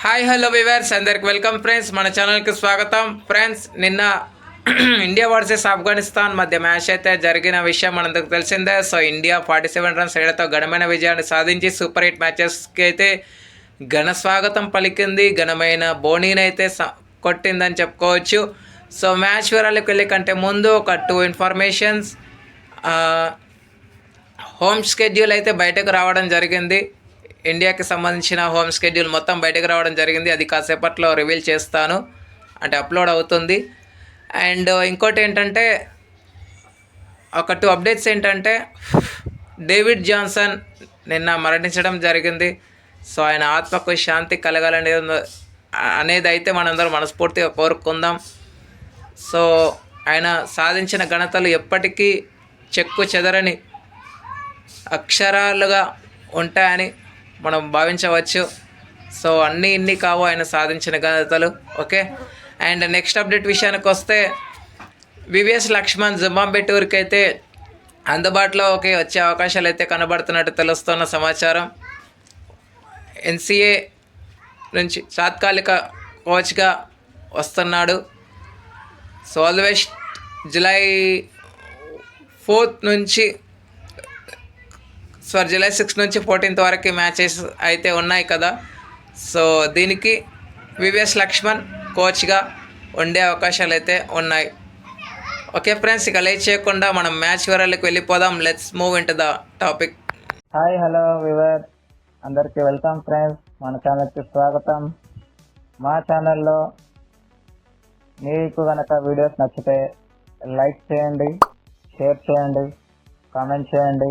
Hi hello viewers అందరికి welcome friends మన ఛానల్కి స్వాగతం. ఫ్రెండ్స్ నిన్న ఇండియా వర్సెస్ ఆఫ్ఘనిస్తాన్ మధ్య మ్యాచ్ అయితే జరిగిన విషయం మనందరికి తెలిసిందే. So India forty seven runs ఏడతో ఘనమైన విజయాన్ని సాధించి సూపర్ ఎయిట్ మ్యాచెస్కి అయితే ఘన స్వాగతం పలికింది. ఘనమైన బోనీని అయితే స- కొట్టిందని చెప్పుకోవచ్చు. సో మ్యాచ్ వివరాలకు వెళ్ళే కంటే ముందు ఒక టూ ఇన్ఫర్మేషన్స్ హోమ్ స్కెడ్యూల్ అయితే బయటకు రావడం జరిగింది. ఇండియాకి సంబంధించిన హోమ్ స్కెడ్యూల్ మొత్తం బయటకు రావడం జరిగింది. అది కాసేపట్లో రివీల్ చేస్తాను. అంటే అప్లోడ్ అవుతుంది. అండ్ ఇంకోటి ఏంటంటే ఒక టూ అప్డేట్స్ ఏంటంటే డేవిడ్ జాన్సన్ నిన్న మరణించడం జరిగింది. సో ఆయన ఆత్మకు శాంతి కలగాలనేది అనేది అయితే మనందరం మనస్ఫూర్తిగా కోరుకుందాం. సో ఆయన సాధించిన ఘనతలు ఎప్పటికీ చెక్కు చెదరని అక్షరాలుగా ఉంటాయని మనం భావించవచ్చు. సో అన్నీ ఇన్ని కావు ఆయన సాధించిన ఘనతలు. ఓకే? అండ్ నెక్స్ట్ అప్డేట్ విషయానికి వస్తే వివిఎస్ లక్ష్మణ్ జింబాంబే టూర్కి అయితే అందుబాటులోకి వచ్చే అవకాశాలు అయితే కనబడుతున్నట్టు తెలుస్తున్న సమాచారం. ఎన్సీఏ నుంచి తాత్కాలిక కోచ్గా వస్తున్నాడు. So all the best. July fourth నుంచి సో జూలై సిక్స్ నుంచి ఫోర్టీన్త్ వరకు మ్యాచెస్ అయితే ఉన్నాయి కదా. సో దీనికి వివిఎస్ లక్ష్మణ్ కోచ్గా ఉండే అవకాశాలు అయితే ఉన్నాయి. ఓకే ఫ్రెండ్స్ ఇక లేట్ చేయకుండా మనం మ్యాచ్ వివరాలకు వెళ్ళిపోదాం. Let's move into the topic. Hi hello viewer. అందరికీ వెల్కమ్ ఫ్రెండ్స్. మన ఛానల్కి స్వాగతం. మా ఛానల్లో మీకు కనుక వీడియోస్ నచ్చితే లైక్ చేయండి షేర్ చేయండి కామెంట్ చేయండి.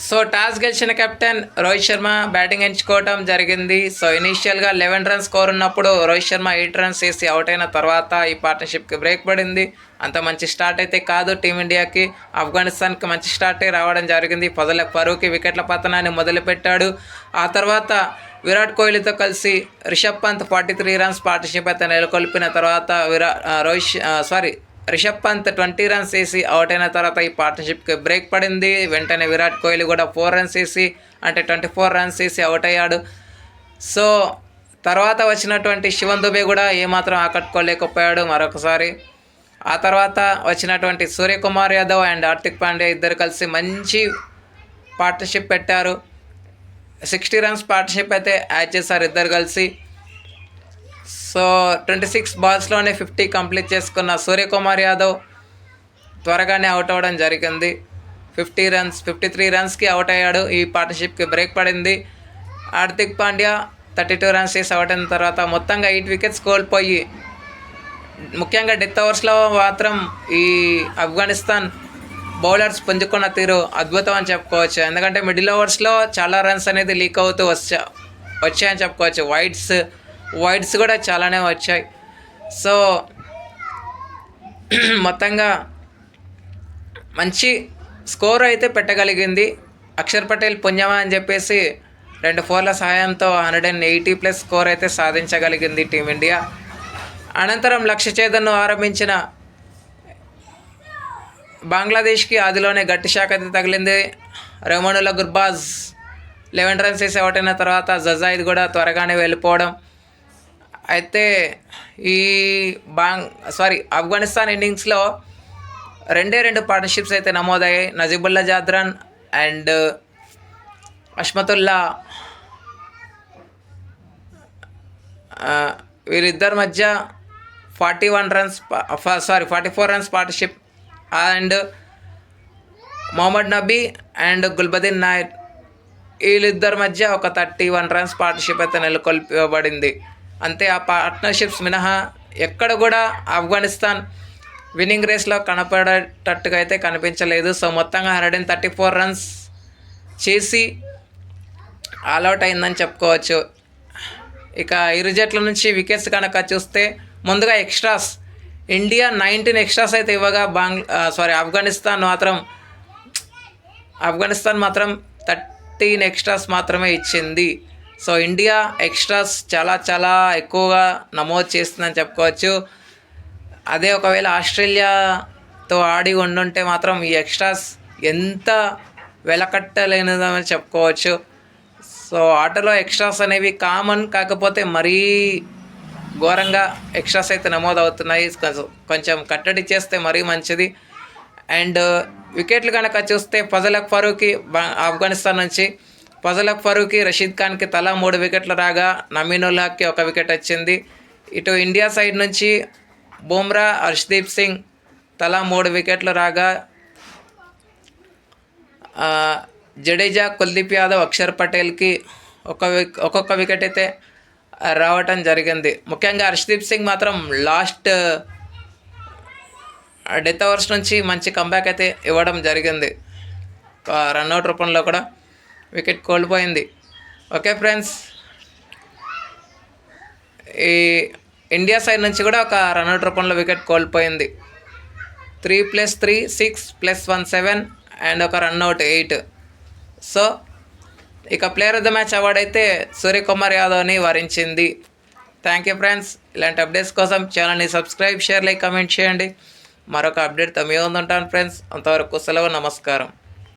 సో టాస్ గెలిచిన కెప్టెన్ రోహిత్ శర్మ బ్యాటింగ్ ఎంచుకోవడం జరిగింది. సో ఇనీషియల్గా లెవెన్ రన్స్ స్కోర్ ఉన్నప్పుడు రోహిత్ శర్మ ఎయిట్ రన్స్ వేసి అవుట్ అయిన తర్వాత ఈ పార్ట్నర్షిప్కి బ్రేక్ పడింది. అంత మంచి స్టార్ట్ అయితే కాదు టీమిండియాకి. ఆఫ్ఘనిస్తాన్కి మంచి స్టార్టే రావడం జరిగింది. పదల పరువుకి వికెట్ల పతనాన్ని మొదలుపెట్టాడు. ఆ తర్వాత విరాట్ కోహ్లీతో కలిసి Rishabh Pant forty three runs partnership అయితే నెలకొల్పిన తర్వాత విరా Rohit sorry Rishabh Pant twenty runs వేసి అవుట్ అయిన తర్వాత ఈ పార్ట్నర్షిప్కి బ్రేక్ పడింది. వెంటనే విరాట్ కోహ్లీ కూడా ఫోర్ రన్స్ వేసి అంటే ట్వంటీ ఫోర్ రన్స్ వేసి అవుట్ అయ్యాడు. సో తర్వాత వచ్చినటువంటి శివన్ దుబే కూడా ఏమాత్రం ఆకట్టుకోలేకపోయాడు మరొకసారి. ఆ తర్వాత వచ్చినటువంటి సూర్యకుమార్ యాదవ్ అండ్ హార్దిక్ పాండ్యా ఇద్దరు కలిసి మంచి పార్ట్నర్షిప్ పెట్టారు. సిక్స్టీ రన్స్ పార్ట్నర్షిప్ అయితే యాడ్ చేశారు ఇద్దరు కలిసి. సో ట్వంటీ సిక్స్ బాల్స్లోనే ఫిఫ్టీ కంప్లీట్ చేసుకున్న సూర్యకుమార్ యాదవ్ త్వరగానే అవుట్ అవ్వడం జరిగింది. ఫిఫ్టీ రన్స్ ఫిఫ్టీ త్రీ రన్స్కి అవుట్ అయ్యాడు. ఈ పార్ట్నర్షిప్కి బ్రేక్ పడింది. Hardik Pandya thirty two runs చేసి అవుట్ అయిన తర్వాత మొత్తంగా ఎయిట్ వికెట్స్ కోల్పోయి ముఖ్యంగా డెత్ ఓవర్స్లో మాత్రం ఈ ఆఫ్ఘనిస్తాన్ బౌలర్స్ పుంజుకున్న తీరు అద్భుతం అని చెప్పుకోవచ్చు. ఎందుకంటే మిడిల్ ఓవర్స్లో చాలా రన్స్ అనేది లీక్ అవుతూ వచ్చా వచ్చాయని చెప్పుకోవచ్చు. వైడ్స్ వైడ్స్ కూడా చాలానే వచ్చాయి. సో మొత్తంగా మంచి స్కోర్ అయితే పెట్టగలిగింది. అక్షర్ పటేల్ పుణ్యమా అని చెప్పేసి రెండు ఫోర్ల సహాయంతో hundred and eighty plus score అయితే సాధించగలిగింది టీమిండియా అనంతరం లక్ష్య ఛేదన్ను ఆరంభించిన బంగ్లాదేశ్కి ఆదిలోనే గట్టి శాఖ అయితే తగిలింది. రెమణుల గుర్బాజ్ లెవెన్ రన్స్ వేసి అవుట్ అయిన తర్వాత జజాయిద్ కూడా త్వరగానే వెళ్ళిపోవడం. అయితే ఈ బాంగ్ సారీ ఆఫ్ఘనిస్తాన్ ఇన్నింగ్స్లో రెండే రెండు పార్ట్నర్షిప్స్ అయితే నమోదయ్యాయి. నజీబుల్లా జాద్రాన్ అండ్ అష్మతుల్లా. వీరిద్దరి మధ్య forty one runs sorry forty four runs partnership and Mohammad Nabi and Gulbadin Naib. వీళ్ళిద్దరి మధ్య ఒక థర్టీ వన్ రన్స్ పార్ట్నర్షిప్ అయితే నెలకొల్పబడింది. అంతే ఆ పార్ట్నర్షిప్స్ మినహా ఎక్కడ కూడా ఆఫ్ఘనిస్తాన్ విన్నింగ్ రేస్లో కనపడేటట్టుగా అయితే కనిపించలేదు. సో మొత్తంగా hundred and thirty four runs చేసి ఆల్అవుట్ అయిందని చెప్పుకోవచ్చు. ఇక ఇరు జట్ల నుంచి వికెట్స్ కనుక చూస్తే ముందుగా ఎక్స్ట్రాస్ ఇండియా నైన్టీన్ ఎక్స్ట్రాస్ అయితే ఇవ్వగా బంగ్లా సారీ ఆఫ్ఘనిస్తాన్ మాత్రం ఆఫ్ఘనిస్తాన్ మాత్రం థర్టీన్ ఎక్స్ట్రాస్ మాత్రమే ఇచ్చింది. సో ఇండియా ఎక్స్ట్రాస్ చాలా చాలా ఎక్కువగా నమోదు చేస్తుందని చెప్పుకోవచ్చు. అదే ఒకవేళ ఆస్ట్రేలియాతో ఆడి ఉండుంటే మాత్రం ఈ ఎక్స్ట్రాస్ ఎంత వెలకట్టలేనిదని చెప్పుకోవచ్చు. సో ఆటలో ఎక్స్ట్రాస్ అనేవి కామన్ కాకపోతే మరీ ఘోరంగా ఎక్స్ట్రాస్ అయితే నమోదు అవుతున్నాయి కొంచెం- కట్టడి చేస్తే మరీ మంచిది. అండ్ వికెట్లు కనుక చూస్తే ఫజలక్ ఫరూకి ఆఫ్ఘనిస్తాన్ నుంచి ఫజలక్ ఫరూకి రషీద్ ఖాన్కి తలా మూడు వికెట్లు రాగా నమీనుల్లాకి ఒక వికెట్ వచ్చింది. ఇటు ఇండియా సైడ్ నుంచి బుమ్రా హర్షదీప్ సింగ్ తలా మూడు వికెట్లు రాగా జడేజా కుల్దీప్ యాదవ్ అక్షర్ పటేల్కి ఒక విక్ ఒక్కొక్క వికెట్ అయితే రావటం జరిగింది. ముఖ్యంగా హర్షదీప్ సింగ్ మాత్రం లాస్ట్ డెత్ అవర్స్ నుంచి మంచి కంబ్యాక్ అయితే ఇవ్వడం జరిగింది. రన్అట్ రూపంలో కూడా వికెట్ కోల్పోయింది ఓకే ఫ్రెండ్స్ ఈ ఇండియా సైడ్ నుంచి కూడా ఒక రన్అట్ రూపంలో వికెట్ కోల్పోయింది three plus three six plus one seven and ఒక రన్అట్ ఎయిట్ సో ఇక player of the match award అయితే సూర్యకుమార్ యాదవ్ని వరించింది. థ్యాంక్ యూ ఫ్రెండ్స్ ఇలాంటి అప్డేట్స్ కోసం ఛానల్ని సబ్స్క్రైబ్ షేర్ లైక్ కమెంట్ చేయండి. మరొక అప్డేట్తో మేము ఉంటాను ఫ్రెండ్స్ అంతవరకు సెలవు నమస్కారం.